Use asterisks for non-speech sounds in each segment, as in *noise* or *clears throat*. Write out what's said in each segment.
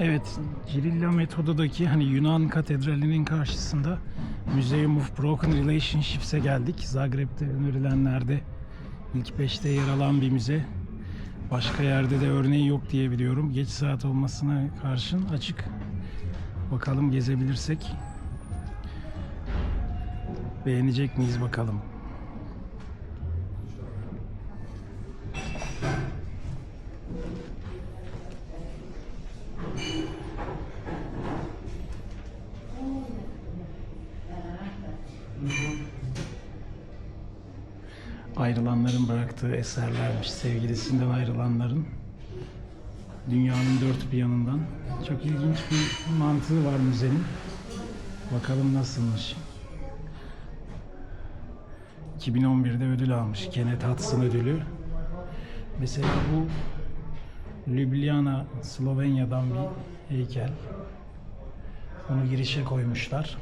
Evet, Cirilla metodudaki hani Yunan katedralinin karşısında Museum of Broken Relationships'e geldik. Zagreb'de önerilenlerde ilk 5'te yer alan bir müze. Başka yerde de örneği yok diye biliyorum. Geç saat olmasına karşın açık. Bakalım gezebilirsek. Beğenecek miyiz bakalım. Ayrılanların bıraktığı eserlermiş. Sevgilisinden ayrılanların dünyanın dört bir yanından. Çok ilginç bir mantığı var müzenin. Bakalım nasılmış. 2011'de ödül almış. Kenneth Hudson ödülü. Mesela bu Ljubljana, Slovenya'dan bir heykel. Onu girişe koymuşlar.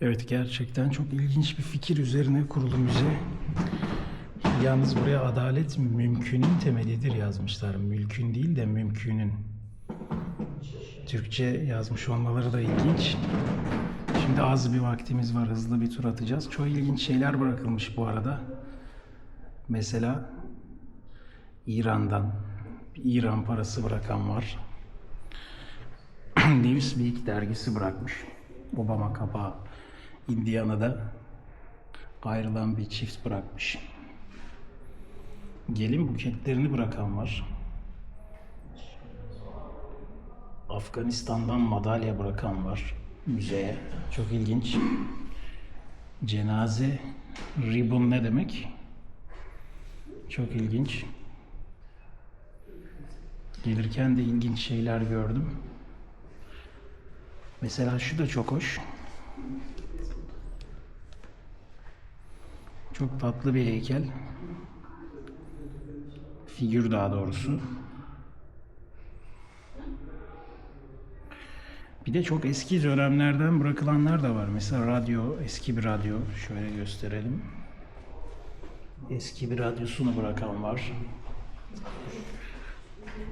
Evet gerçekten çok ilginç bir fikir üzerine kurulu müze. Yalnız buraya adalet mümkünün temelidir yazmışlar. Mülkün değil de mümkünün. Türkçe yazmış olmaları da ilginç. Şimdi az bir vaktimiz var. Hızlı bir tur atacağız. Çok ilginç şeyler bırakılmış bu arada. Mesela İran'dan İran parası bırakan var. *clears throat* Newsweek dergisi bırakmış. Obama kapağı. Indiana'da ayrılan bir çift bırakmış. Gelin buketlerini bırakan var. Afganistan'dan madalya bırakan var müzeye. Çok ilginç. Cenaze ribbon ne demek? Çok ilginç. Gelirken de ilginç şeyler gördüm. Mesela şu da çok hoş. Çok tatlı bir heykel. Figür daha doğrusu. Bir de çok eski dönemlerden bırakılanlar da var. Mesela radyo, eski bir radyo. Şöyle gösterelim. Eski bir radyosunu bırakan var.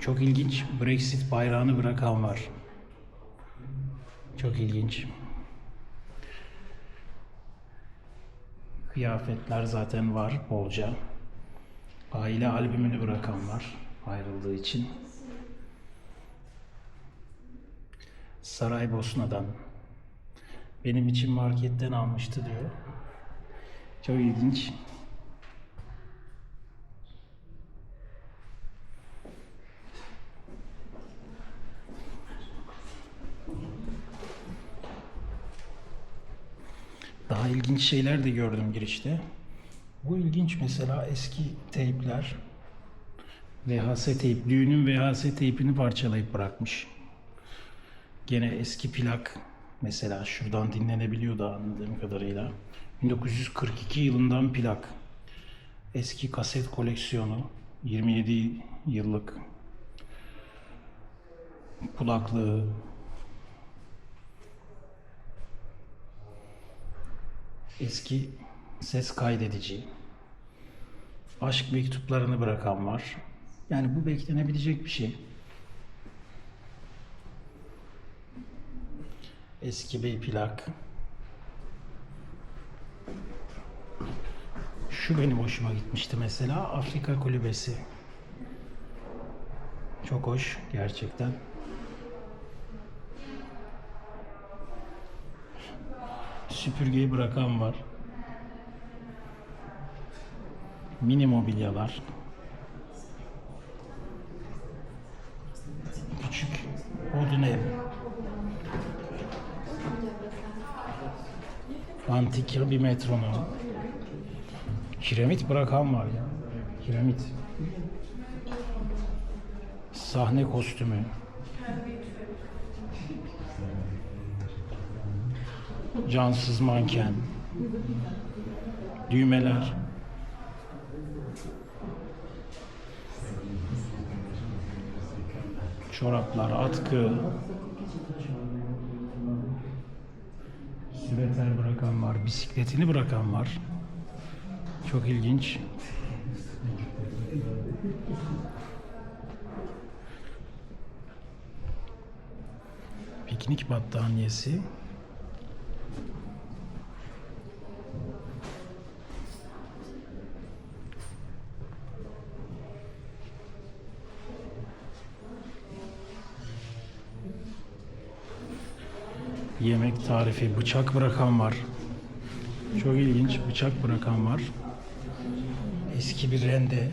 Çok ilginç. Brexit bayrağını bırakan var. Çok ilginç. Kıyafetler zaten var bolca. Aile albümünü bırakan var ayrıldığı için. Saraybosna'dan benim için marketten almıştı diyor. Çok ilginç. Daha ilginç şeyler de gördüm girişte. Bu ilginç mesela eski teypler. VHS teyp, düğünün VHS teypini parçalayıp bırakmış. Gene eski plak mesela şuradan dinlenebiliyordu anladığım kadarıyla. 1942 yılından plak. Eski kaset koleksiyonu. 27 yıllık kulaklığı, eski ses kaydedici, aşk mektuplarını bırakan var. Yani bu beklenebilecek bir şey. Eski bir plak. Şu benim hoşuma gitmişti mesela Afrika Kulübesi. Çok hoş gerçekten. Süpürgeyi bırakan var. Mini mobilyalar. Küçük odun ev. Antik bir metronom. Kiremit bırakan var ya. Kiremit. Sahne kostümü. cansız manken, düğmeler. Çoraplar, atkı. Süveter bırakan var, bisikletini bırakan var. Çok ilginç. Piknik battaniyesi. Yemek tarifi, bıçak bırakan var. Çok ilginç, bıçak bırakan var. Eski bir rende.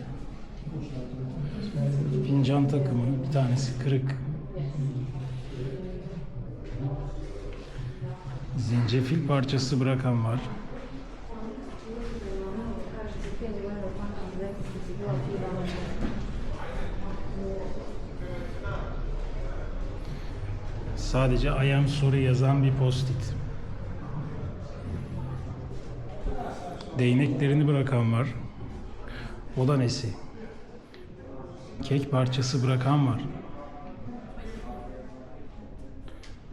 Fincan takımı, bir tanesi kırık. Zencefil parçası bırakan var. Sadece I am sorry yazan bir post-it. Değneklerini bırakan var. O da nesi? Kek parçası bırakan var.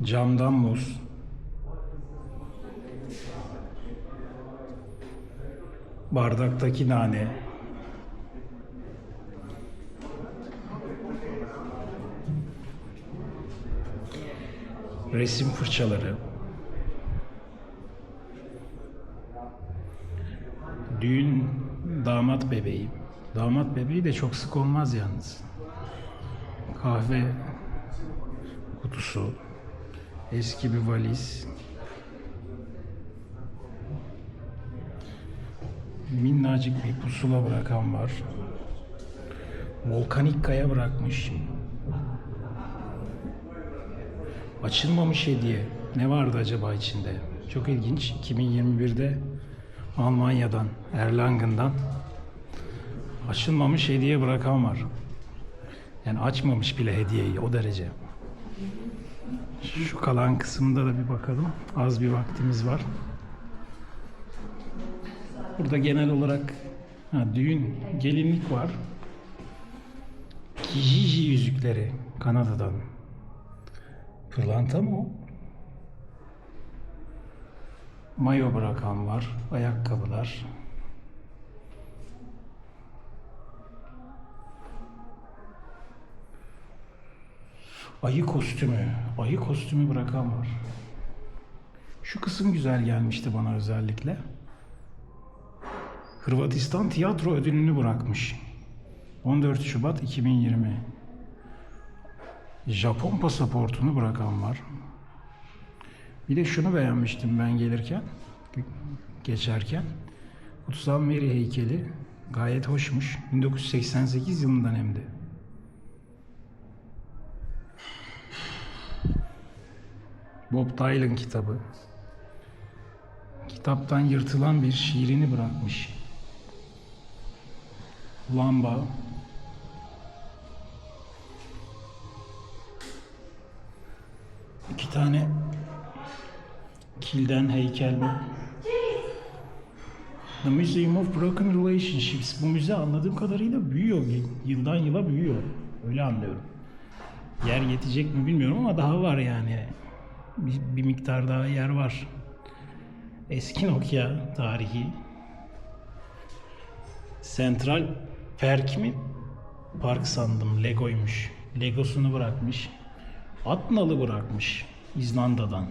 Camdan muz. Bardaktaki nane. Resim fırçaları. Düğün damat bebeği. Damat bebeği de çok sık olmaz yalnız. Kahve kutusu. Eski bir valiz. Minnacık bir pusula bırakan var. Volkanik kaya bırakmış. Açılmamış hediye. Ne vardı acaba içinde? Çok ilginç. 2021'de Almanya'dan, Erlangen'dan açılmamış hediye bırakan var. Yani açmamış bile hediyeyi o derece. Şu kalan kısımda da bir bakalım. Az bir vaktimiz var. Burada genel olarak ha, düğün, gelinlik var. Kijiji yüzükleri Kanada'dan. Pırlanta mı o? Mayo bırakan var, ayakkabılar. Ayı kostümü, ayı kostümü bırakan var. Şu kısım güzel gelmişti bana özellikle. Hırvatistan tiyatro ödülünü bırakmış. 14 Şubat 2020. Japon pasaportunu bırakan var. Bir de şunu beğenmiştim ben gelirken, geçerken. Kutsal Mary heykeli gayet hoşmuş. 1988 yılından hem de. Bob Dylan kitabı. Kitaptan yırtılan bir şiirini bırakmış. Lamba. İki tane kilden heykel bu. The Museum of Broken Relationships. Bu müze anladığım kadarıyla büyüyor. Yıldan yıla büyüyor. Öyle anlıyorum. Yer yetecek mi bilmiyorum ama daha var yani. Bir, bir miktar daha yer var. Eski Nokia tarihi. Central Park mi? Park sandım. Lego'ymuş. Legosunu bırakmış. At nalı bırakmış. İzlanda'dan.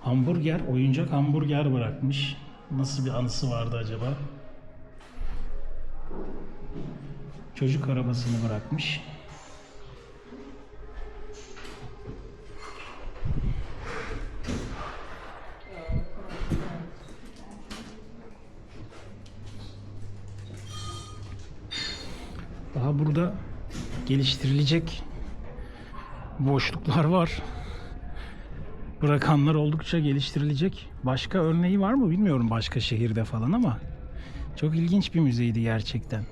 Hamburger, oyuncak hamburger bırakmış. Nasıl bir anısı vardı acaba? Çocuk arabasını bırakmış. Daha burada geliştirilecek boşluklar var. Bırakanlar oldukça geliştirilecek. Başka örneği var mı bilmiyorum başka şehirde falan ama çok ilginç bir müzeydi gerçekten.